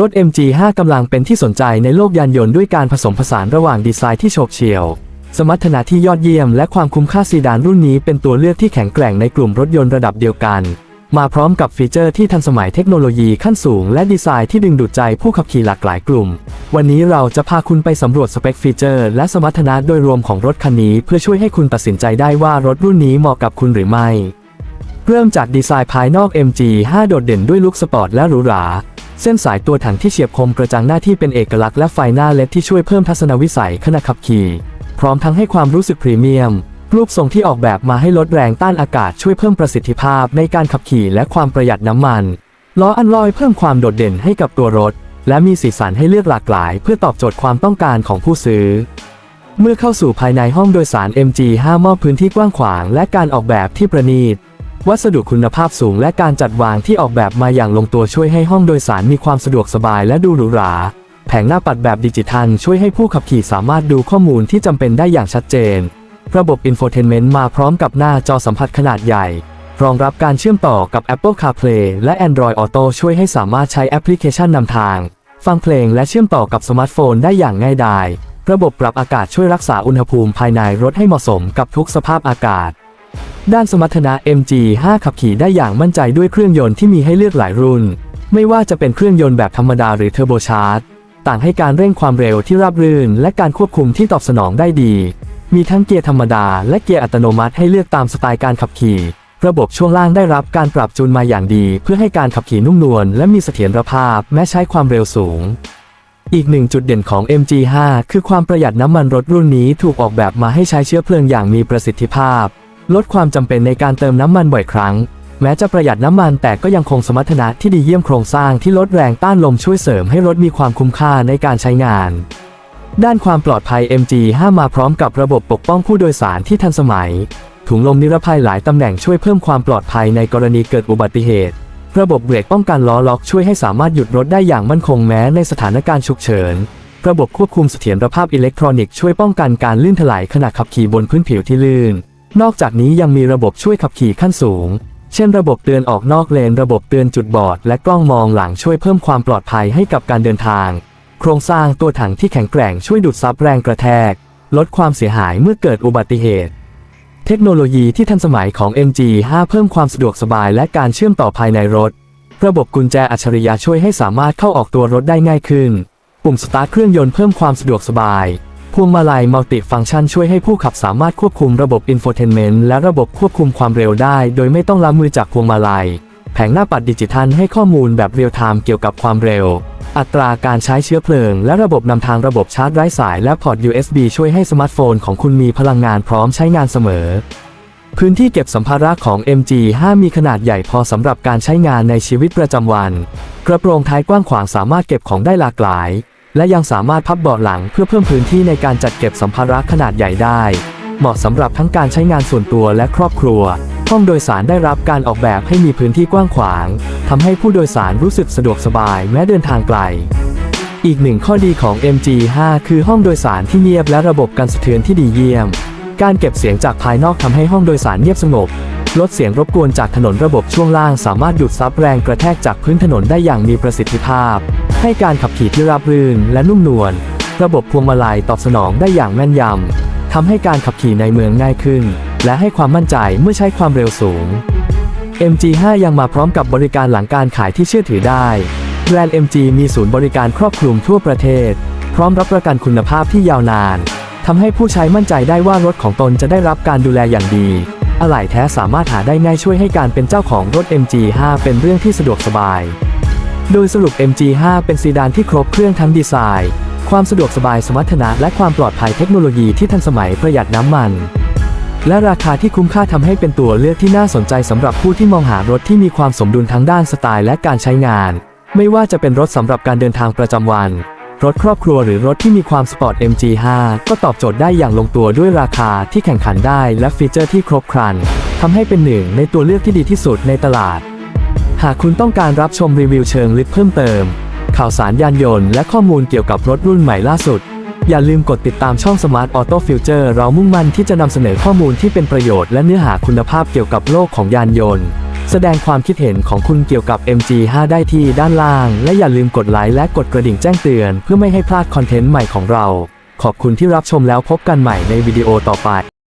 รถ MG5 กำลังเป็นที่สนใจในโลกยานยนต์ด้วยการผสมผสานระหว่างดีไซน์ที่โฉบเฉี่ยว สมรรถนะที่ยอดเยี่ยมและความคุ้มค่าซีดานรุ่นนี้เป็นตัวเลือกที่แข็งแกร่งในกลุ่มรถยนต์ระดับเดียวกัน มาพร้อมกับฟีเจอร์ที่ทันสมัยเทคโนโลยีขั้นสูงและดีไซน์ที่ดึงดูดใจผู้ขับขี่หลากหลายกลุ่ม วันนี้เราจะพาคุณไปสำรวจสเปคฟีเจอร์และสมรรถนะโดยรวมของรถคันนี้เพื่อช่วยให้คุณตัดสินใจได้ว่ารถรุ่นนี้เหมาะกับคุณหรือไม่ เริ่มจากดีไซน์ภายนอก MG5 โดดเด่นด้วยลุคสปอร์ตและหรูหรา เส้นสายตัวถังที่เฉียบคมกระจังหน้าที่เป็นเอกลักษณ์และไฟหน้าเลดที่ช่วยเพิ่มทัศนวิสัยขณะขับขี่ พร้อมทั้งให้ความรู้สึกพรีเมียม รูปทรงที่ออกแบบมาให้ลดแรงต้านอากาศช่วยเพิ่มประสิทธิภาพในการขับขี่และความประหยัดน้ำมัน ล้ออันลอยเพิ่มความโดดเด่นให้กับตัวรถ และมีสีสันให้เลือกหลากหลาย เพื่อตอบโจทย์ความต้องการของผู้ซื้อ เมื่อเข้าสู่ภายในห้องโดยสาร MG5 มอบพื้นที่กว้างขวาง และการออกแบบที่ประณีต วัสดุคุณภาพสูงและการจัดวางที่ออกแบบมาอย่างลงตัวช่วยให้ห้องโดยสารมีความสะดวกสบายและดูหรูหรา แผงหน้าปัดแบบดิจิทัลช่วยให้ผู้ขับขี่สามารถดูข้อมูลที่จำเป็นได้อย่างชัดเจน ระบบอินโฟเทนเมนต์มาพร้อมกับหน้าจอสัมผัสขนาดใหญ่ รองรับการเชื่อมต่อกับ Apple CarPlay และ Android Auto ช่วยให้สามารถใช้แอปพลิเคชันนำทาง ฟังเพลงและเชื่อมต่อกับสมาร์ทโฟนได้อย่างง่ายดาย ระบบปรับอากาศช่วยรักษาอุณหภูมิภายในรถให้เหมาะสมกับทุกสภาพอากาศ ด้านสมรรถนะ MG5 ขับขี่ได้อย่างมั่นใจด้วยเครื่องยนต์ที่มีให้เลือกหลายรุ่น ไม่ว่าจะเป็นเครื่องยนต์แบบธรรมดาหรือเทอร์โบชาร์จต่างให้การเร่งความเร็วที่ราบรื่น และการควบคุมที่ตอบสนองได้ดี มีทั้งเกียร์ธรรมดา และเกียร์อัตโนมัติให้เลือกตามสไตล์การขับขี่ ระบบช่วงล่างได้รับการปรับจูนมาอย่างดี เพื่อให้การขับขี่นุ่มนวลและมีเสถียรภาพ แม้ใช้ความเร็วสูง อีกหนึ่งจุดเด่นของ MG5 คือความประหยัดน้ำมันรถรุ่นนี้ถูกออกแบบมาให้ใช้เชื้อเพลิงอย่างมีประสิทธิภาพ ลดความจำเป็นในการเติมน้ำมันบ่อยครั้ง แม้จะประหยัดน้ำมันแต่ก็ยังคงสมรรถนะที่ดีเยี่ยมโครงสร้างที่ลดแรงต้านลมช่วยเสริมให้รถมีความคุ้มค่าในการใช้งาน ด้านความปลอดภัย MG5 มาพร้อมกับระบบปกป้องผู้โดยสารที่ทันสมัย ถุงลมนิรภัยหลายตำแหน่งช่วยเพิ่มความปลอดภัยในกรณีเกิดอุบัติเหตุ ระบบเบรกป้องกันล้อล็อกช่วยให้สามารถหยุดรถได้อย่างมั่นคงแม้ในสถานการณ์ฉุกเฉินระบบควบคุมเสถียรภาพอิเล็กทรอนิกส์ช่วยป้องกันการลื่นถลายขณะขับขี่บนพื้นผิวที่ลื่น นอกจากนี้ยังมีระบบช่วยขับขี่ขั้นสูง เช่นระบบเตือนออกนอกเลน ระบบเตือนจุดบอด และกล้องมองหลังช่วยเพิ่มความปลอดภัยให้กับการเดินทาง โครงสร้างตัวถังที่แข็งแกร่งช่วยดูดซับแรงกระแทก ลดความเสียหายเมื่อเกิดอุบัติเหตุ เทคโนโลยีที่ทันสมัยของ MG5 เพิ่มความสะดวกสบายและการเชื่อมต่อภายในรถ ระบบกุญแจอัจฉริยะช่วยให้สามารถเข้าออกตัวรถได้ง่ายขึ้น ปุ่มสตาร์ทเครื่องยนต์เพิ่มความสะดวกสบาย พวงมาลัยมัลติฟังก์ชันช่วยให้ผู้ขับสามารถควบคุมระบบอินโฟเทนเมนต์และระบบควบคุมความเร็วได้ โดยไม่ต้องล้ำมือจากพวงมาลัย แผงหน้าปัดดิจิทัลให้ข้อมูลแบบเรียลไทม์เกี่ยวกับความเร็ว อัตราการใช้เชื้อเพลิง และระบบนำทางระบบชาร์จไร้สายและพอร์ต USB ช่วยให้สมาร์ทโฟนของคุณมีพลังงานพร้อมใช้งานเสมอ พื้นที่เก็บสัมภาระของ MG5 มีขนาดใหญ่พอสำหรับการใช้งานในชีวิตประจำวัน กระโปรงท้ายกว้างขวางสามารถเก็บของได้หลากหลาย และยังสามารถพับเบาะหลังเพื่อเพิ่มพื้นที่ในการจัดเก็บสัมภาระขนาดใหญ่ได้ เหมาะสำหรับทั้งการใช้งานส่วนตัวและครอบครัว ห้องโดยสารได้รับการออกแบบให้มีพื้นที่กว้างขวางทำให้ผู้โดยสารรู้สึกสะดวกสบายแม้เดินทางไกล อีกหนึ่งข้อดีของ MG5 คือห้องโดยสารที่เงียบและระบบกันสะเทือนที่ดีเยี่ยม การเก็บเสียงจากภายนอกทำให้ห้องโดยสารเงียบสงบ ลดเสียงรบกวนจากถนนระบบช่วงล่างสามารถดูดซับแรงกระแทกจากพื้นถนนได้อย่างมีประสิทธิภาพ ให้การขับขี่ที่ราบรื่นและนุ่มนวล ระบบพวงมาลัยตอบสนองได้อย่างแม่นยำทำให้การขับขี่ในเมืองง่ายขึ้น และให้ความมั่นใจเมื่อใช้ความเร็วสูง MG5 ยังมาพร้อมกับบริการหลังการขายที่เชื่อถือได้แบรนด์ MG มีศูนย์บริการครอบคลุมทั่วประเทศ พร้อมรับประกันคุณภาพที่ยาวนานทำให้ผู้ใช้มั่นใจได้ว่ารถของตนจะได้รับการดูแลอย่างดี อะไหล่แท้สามารถหาได้ง่ายช่วยให้การเป็นเจ้าของรถ MG5 เป็นเรื่องที่สะดวกสบาย โดยสรุป MG5 เป็นซีดานที่ครบเครื่องทั้งดีไซน์ ความสะดวกสบายสมรรถนะและความปลอดภัยเทคโนโลยีที่ทันสมัยประหยัดน้ำมัน และราคาที่คุ้มค่าทำให้เป็นตัวเลือกที่น่าสนใจสำหรับผู้ที่มองหารถที่มีความสมดุลทั้งด้านสไตล์และการใช้งาน ไม่ว่าจะเป็นรถสำหรับการเดินทางประจำวัน รถครอบครัวหรือรถที่มีความสปอร์ต MG5 ก็ตอบโจทย์ได้อย่างลงตัวด้วยราคาที่แข่งขันได้และฟีเจอร์ที่ครบครันทำให้เป็นหนึ่งในตัวเลือกที่ดีที่สุดในตลาด หากคุณต้องการรับชมรีวิวเชิงลึกเพิ่มเติม ข่าวสารยานยนต์และข้อมูลเกี่ยวกับรถรุ่นใหม่ล่าสุด อย่าลืมกดติดตามช่อง Smart Auto Future เรามุ่งมั่นที่จะนำเสนอข้อมูลที่เป็นประโยชน์และเนื้อหาคุณภาพเกี่ยวกับโลกของยานยนต์ แสดงความคิดเห็นของคุณเกี่ยวกับ MG5 ได้ที่ด้านล่าง และอย่าลืมกดไลค์และกดกระดิ่งแจ้งเตือน เพื่อไม่ให้พลาดคอนเทนต์ใหม่ของเรา ขอบคุณที่รับชมแล้วพบกันใหม่ในวิดีโอต่อไป